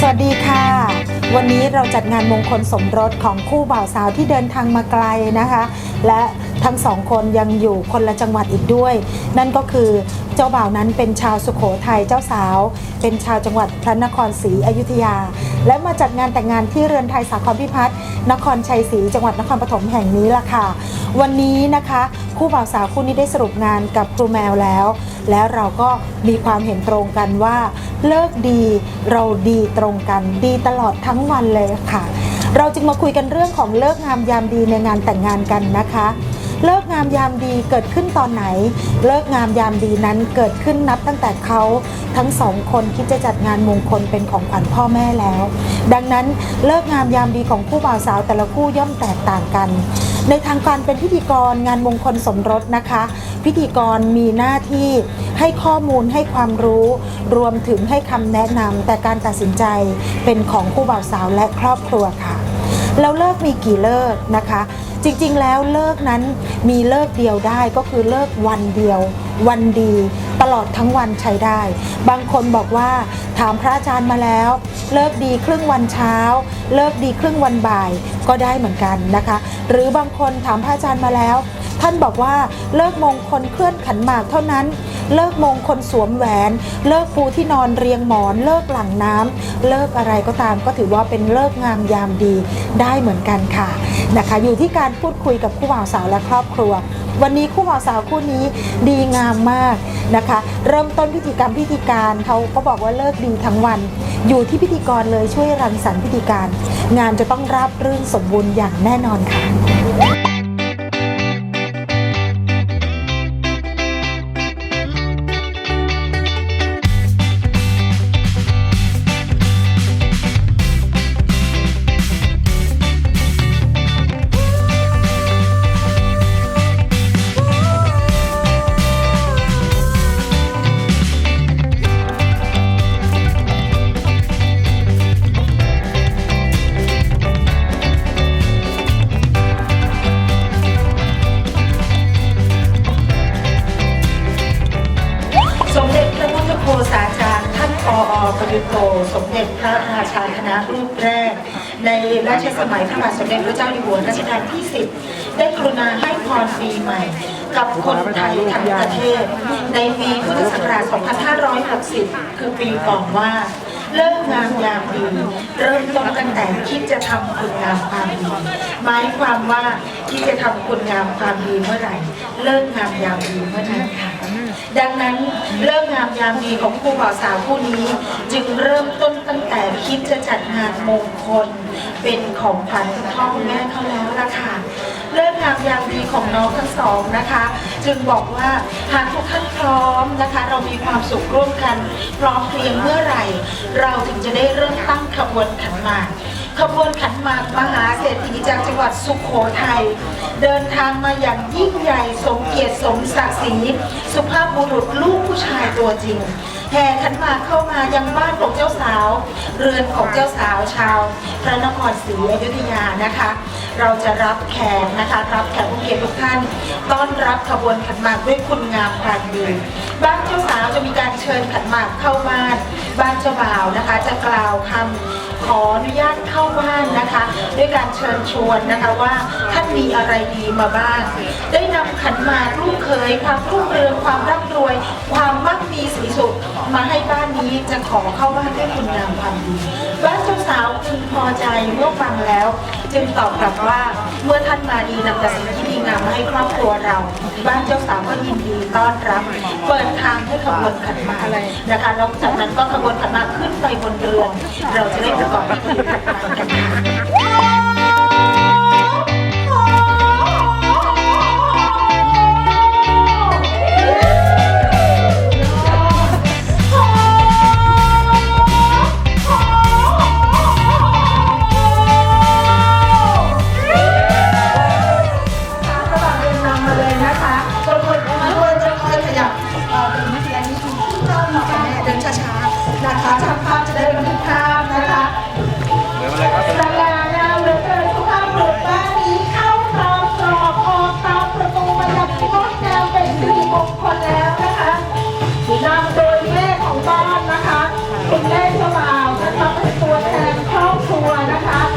สวัสดีค่ะ วันนี้เราจัดงานมงคลสมรสของคู่บ่าวสาวที่เดินทางมาไกลนะคะ และทั้งสองคนยังอยู่คนละจังหวัดอีกด้วย นั่นก็คือเจ้าบ่าวนั้นเป็นชาวสุโขทัยเจ้าสาว เป็นชาวจังหวัดพระนครศรีอยุธยา และมาจัดงานแต่งงานที่เรือนไทยสาครพิพัฒน์นครชัยศรีจังหวัดนครปฐมแห่งนี้ล่ะค่ะ วันนี้นะคะคู่บ่าวสาวคู่นี้ได้สรุปงานกับครูแมวแล้ว แล้วเราก็มีความเห็นตรงกันว่า เลิกดีเราดีตรงกันดีตลอดทั้งวันเลยค่ะ เราจึงมาคุยกันเรื่องของเลิกงามยามดีในงานแต่งงานกันนะคะ เลิกงามยามดีเกิดขึ้นตอนไหน เลิกงามยามดีนั้นเกิดขึ้นนับตั้งแต่เขาทั้งสองคนคิดจะจัดงานมงคลเป็นของขวัญพ่อแม่แล้ว ดังนั้นเลิกงามยามดีของคู่บ่าวสาวแต่ละคู่ย่อมแตกต่างกัน ในทางการเป็นพิธีกรงานมงคลสมรสนะคะ พิธีกรมีหน้าที่ให้ข้อมูลให้ความรู้ รวมถึงให้คำแนะนำแต่การตัดสินใจเป็นของคู่บ่าวสาวและครอบครัวค่ะ แล้วเลิกมีกี่เลิกนะคะ จริงๆแล้วเลิกนั้นมีเลิกเดียวได้ก็คือเลิกวันเดียว วันดีตลอดทั้งวันใช้ได้ บางคนบอกว่าถามพระอาจารย์มาแล้ว เลิกดีครึ่งวันเช้า เลิกดีครึ่งวันบ่ายก็ได้เหมือนกันนะคะ หรือบางคนถามพระอาจารย์มาแล้ว ท่านบอกว่าเลิกมงคลเคลื่อนขันหมากเท่านั้น เลิกมงคลสวมแหวน เลิกปูที่นอนเรียงหมอน เลิกหลังน้ำเลิกอะไรก็ตามก็ถือว่าเป็นเลิกงามยามดีได้เหมือนกันค่ะนะคะ อยู่ที่การพูดคุยกับคู่บ่าวสาวและครอบครัว วันนี้คู่บ่าวสาวคู่นี้ดีงามมากนะคะ เริ่มต้นพิธีกรรมพิธีการเขาก็บอกว่าเลิกดีทั้งวัน อยู่ที่พิธีกรเลยช่วยรังสรรค์พิธีการ งานจะต้องราบรื่นสมบูรณ์อย่างแน่นอนค่ะ ชสมัยพระบาทสมเด็จพระเจ้าอยู่หัวรัชกาลที่ 10 ได้กรุณาให้พรปีใหม่ กับคนไทยทั้งประเทศ ในปีพุทธศักราช 2560 คือปีก่อนว่าเลิกงามยามดีเริ่มต้นตั้งแต่คิดจะทำคุณงามความดีหมายความว่าคิดจะทำคุณงามความดีเมื่อไหร่เลิกงามยามดีเมื่อนั้นค่ะ ดังนั้นเลิกงามยามดีของคู่บ่าวสาวคู่นี้ จึงเริ่มต้นตั้งแต่คิดจะจัดงานมงคล เป็นของขวัญคุณพ่อคุณแม่เขาแล้วล่ะค่ะเลิกงามยามดีของน้องทั้งสองนะคะ จึงบอกว่าหากทุกท่านพร้อมนะคะ เรามีความสุขร่วมกัน พร้อมเพรียงเมื่อไหร่ เราถึงจะได้เริ่มตั้งขบวนขันหมาก ขบวนขันหมากมหาเศรษฐีจากจังหวัดสุขโขทัยเดินทางมาอย่างยิ่งใหญ่สมเกียรติสมศักดิ์ศรีสุภาพบุรุษลูกผู้ชายตัวจริงแห่ขันหมากเข้ามายังบ้านของเจ้าสาว เรือนของเจ้าสาวชาว พระนครศรีอยุธยานะคะ เราจะรับแขกนะคะรับแขกผู้เกียรติทุกท่าน ต้อนรับขบวนขันหมากด้วยคุณงามความดีบ้านเจ้าสาวจะมีการเชิญขันหมากเข้าบ้าน บ้านเจ้าบ่าวนะคะ จะกล่าวคำ ขออนุญาตเข้าบ้านนะคะ ด้วยการเชิญชวนนะคะว่าท่านมีอะไรดีมาบ้าง ได้นำขันมาลูกเคยความรุ่งเรืองความร่ำรวย ความมั่งมีสีสุขมาให้บ้านนี้จะขอเข้าบ้านด้วยคุณงามความดีบ้านเจ้าสาวจึงพอใจเมื่อฟังแล้ว จึงตอบกลับว่าเมื่อท่านมาดีนำแต่สิ่งที่ดีงามมาให้ครอบครัวเรา บ้านเจ้าสาวก็ยินดีต้อนรับ เปิดทางให้ขบวนขันมากนะคะแล้วจากนั้นก็ขบวนขันมาขึ้นไปบนเรือนเราจะได้ก่อน นะคะภาพจะได้บันทึกภาพนะคะเหละไามเริ่มเดินทุกภาพหม่บ้นนี้เข้าตามตอกออกตามประตูมาดับงดงามเป็นสิริมงคลแล้วนะคะนำโดยแม่ของบ้านนะคะ คุณแม่เาบ่าวนะคะเป็นตัวแทนครอบครัวนะคะ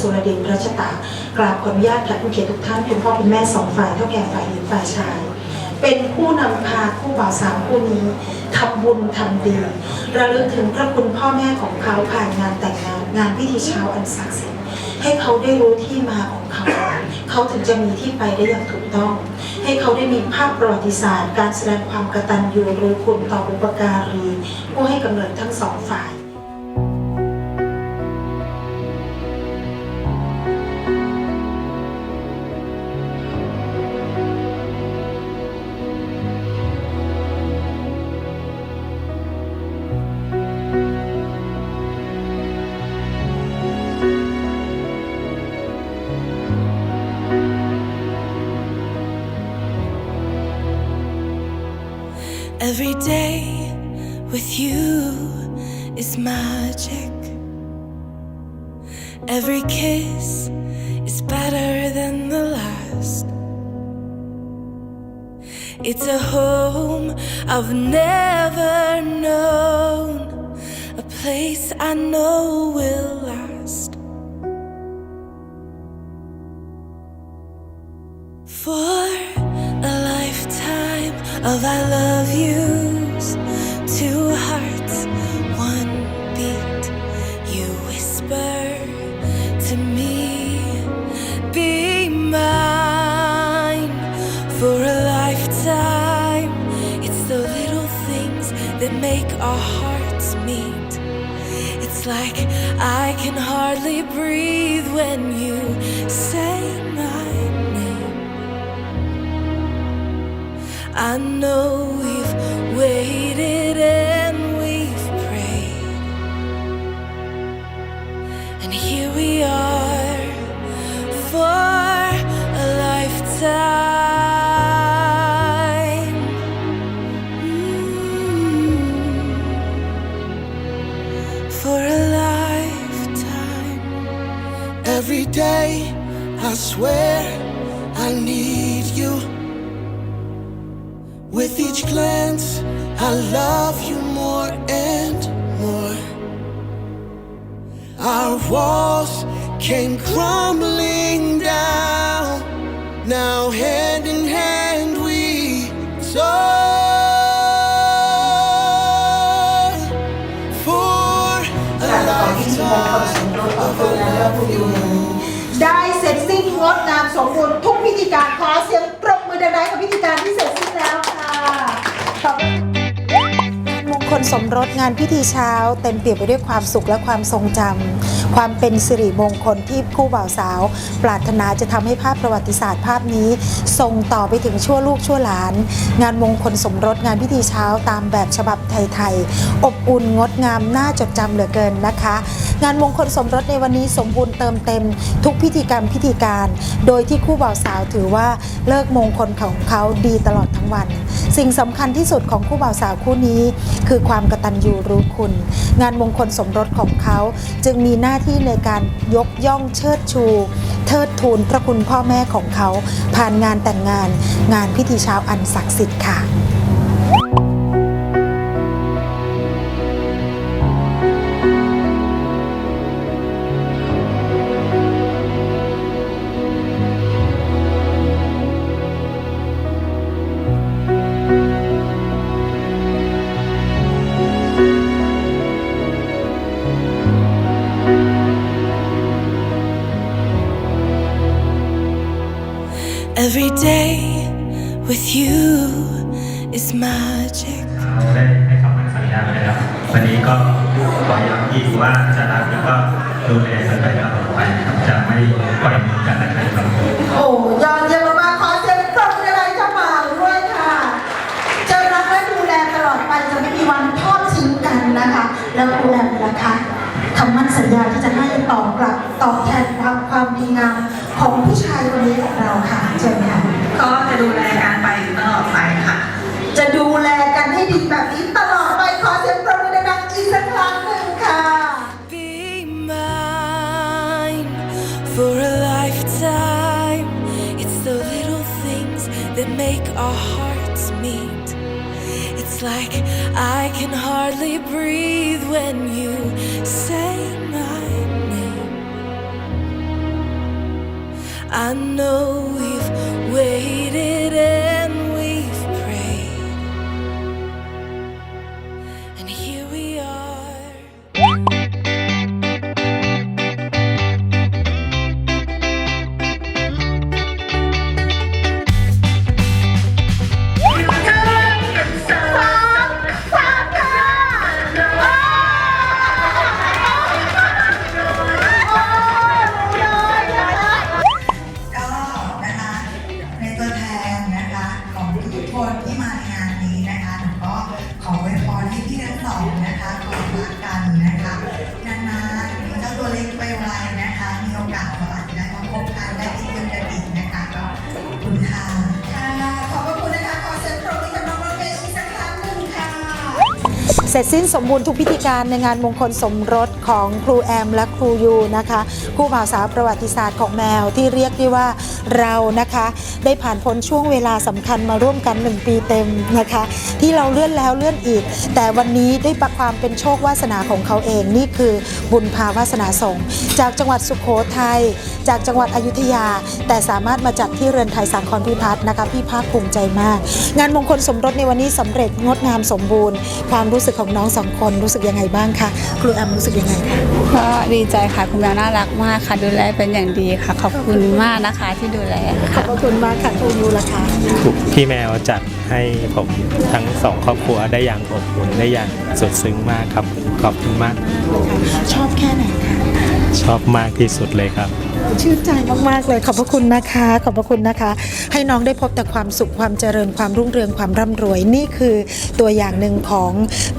สุรเดชรัชตากราบขออนุญาตแขกผู้เกียรติทุกท่านคุณพ่อคุณแม่สองฝ่ายเท่าแก่ฝ่ายหญิงฝ่ายชาย เป็นผู้นำพาคู่บ่าวสาวคู่นี้ทำบุญทำดีระลึกถึงพระคุณพ่อแม่ของเขาผ่านงานแต่งงานงานพิธีเช้าอันศักดิ์สิทธิ์ให้เขาได้รู้ที่มาของเขา เขาถึงจะมีที่ไปได้อย่างถูกต้อง ให้เขาได้มีภาพประวัติศาสตร์ การแสดงความกตัญญูรู้คุณต่อบุปการีผู้ให้กำเนิดทั้งสองฝ่าย Every day with you is magic. Every kiss is better than the last. It's a home I've never known, a place I know will last. For of I love yous, two hearts, one beat. You whisper to me, be mine. For a lifetime, it's the little things that make our hearts meet. It's like I can hardly breathe when you say I know we've waited and we've prayed. And here we are for a lifetime. Mm. For a lifetime. Every day, I swear I need. With each glance, I love you more and more. Our walls came crumbling down. Now, hand in hand, we soar for a การประกอบพิธีมงคลสมรสของเธอและผู้อยู่ได้เสร็จสิ้นงดงามสมบูรณ์ทุกพิธีการขอเสียงปรบมือดังๆกับพิธีการที่เสร็จสิ้นแล้วค่ะขอบคุณ มงคลสมรสงานพิธีเช้า เต็มเปี่ยมไปด้วยความสุขและความทรงจำ ความเป็นสิริมงคลที่คู่บ่าวสาว ปรารถนาจะทำให้ภาพประวัติศาสตร์ภาพนี้ส่งต่อไปถึงชั่วลูกชั่วหลาน งานมงคลสมรสงานพิธีเช้าตามแบบฉบับไทยๆอบอุ่นงดงามน่าจดจำเหลือเกินนะคะ งานมงคลสมรสในวันนี้สมบูรณ์เติมเต็ม ทุกพิธีกรรมพิธีการ โดยที่คู่บ่าวสาวถือว่าเลิกมงคลของเขาดีตลอดทั้งวัน สิ่งสำคัญที่สุดของคู่บ่าวสาวคู่นี้ คือความกตัญญูรู้คุณ งานมงคลสมรสของเขาจึงมีหน้าาที่ในการยกย่องเชิดชู เทิดทูนพระคุณพ่อแม่ของเขา ผ่านงานแต่งงาน งานพิธีเช้าอันศักดิ์สิทธิ์ค่ะ day with you is magic. ได้ให้คำมั่นสัญญาไว้แล้ว วันนี้ก็ขอย้ำอีกว่าจะรักแล้วก็ดูแลกันไปตลอดไปครับจะไม่ปล่อยมือกันนะครับโอ้ยอดเยี่ยมมากๆขอเสียงปรบมืออะไรเจ้าบ่าวด้วยค่ะ จะรักและดูแลตลอดไปจะไม่มีวันทอดทิ้งกันนะคะ แล้วดูแลกันนะคะคำมั่นสัญญาที่จะให้ตอบกลับตอบแทนความ ความดีงามของผู้ชายคนนี้ของเราค่ะเชิญค่ะก็จะดูแลกันไปตลอดไปค่ะ จะดูแลกันให้ดีแบบนี้ตลอดไปขอเสียงปรบมือดังๆอีกสักครั้งหนึ่งค่ะ Be mine for a lifetime. It's the little things that make our hearts meet. It's like I can hardly breathe when you say I know ร็จสิ้นสมบูรณ์ทุกพิธีการในงานมงคลสมรสของครูแอมและครูยูนะคะคู่บ่าวสาวประวัติศาสตร์ของแมวที่เรียกได้ว่าเรานะคะ ได้ผ่านพ้นช่วงเวลาสำคัญมาร่วมกัน 1 ปีเต็มนะคะ ที่เราเลื่อนแล้วเลื่อนอีก แต่วันนี้ได้วยความเป็นโชควาสนาของเขาเองนี่คือบุญพาวาสนาส่งฆ์จากจังหวัดสุโขทัยจากจังหวัดอยุธยา แต่สามารถมาจัดที่เรือนไทยสังครพิพัฒน์นะคะพี่ภาคภูมิใจมาก งานมงคลสมรสในวันนี้สำเร็จงดงามสมบูรณ์ ความรู้สึกของน้องสองคนรู้สึกยังไงบ้างคะครูแอมรู้สึกยังไงคะก็ดีใจค่ะคุณแมวน่ารักมากค่ะ ดูแลเป็นอย่างดีค่ะ ขอบคุณมากนะคะที่ดูแลขอค่ะบพระคุณมากค่ะครูยูละคะพี่แมวจัดให้ผมทั้งสองครอบครัวได้อย่างอบอุ่นได้อย่างสุดซึ้งมากครับขอบคุณมาก ชอบแค่ไหนคะชอบมากที่สุดเลยครับ ชื่นใจมาก ๆ เลยขอบพระคุณนะคะ ขอบพระคุณนะคะ ให้น้องได้พบแต่ความสุขความเจริญความรุ่งเรืองความร่ำรวย นี่คือตัวอย่างหนึ่งของ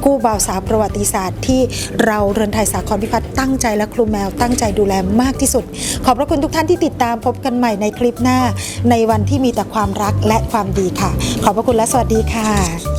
กู้บ่าวสาวประวัติศาสตร์ที่เราเรือนไทยสาครพิพัฒน์ตั้งใจและครูแมวตั้งใจดูแลมากที่สุด ขอบพระคุณทุกท่านที่ติดตามพบกันใหม่ในคลิปหน้า ในวันที่มีแต่ความรักและความดีค่ะ ขอบพระคุณและสวัสดีค่ะ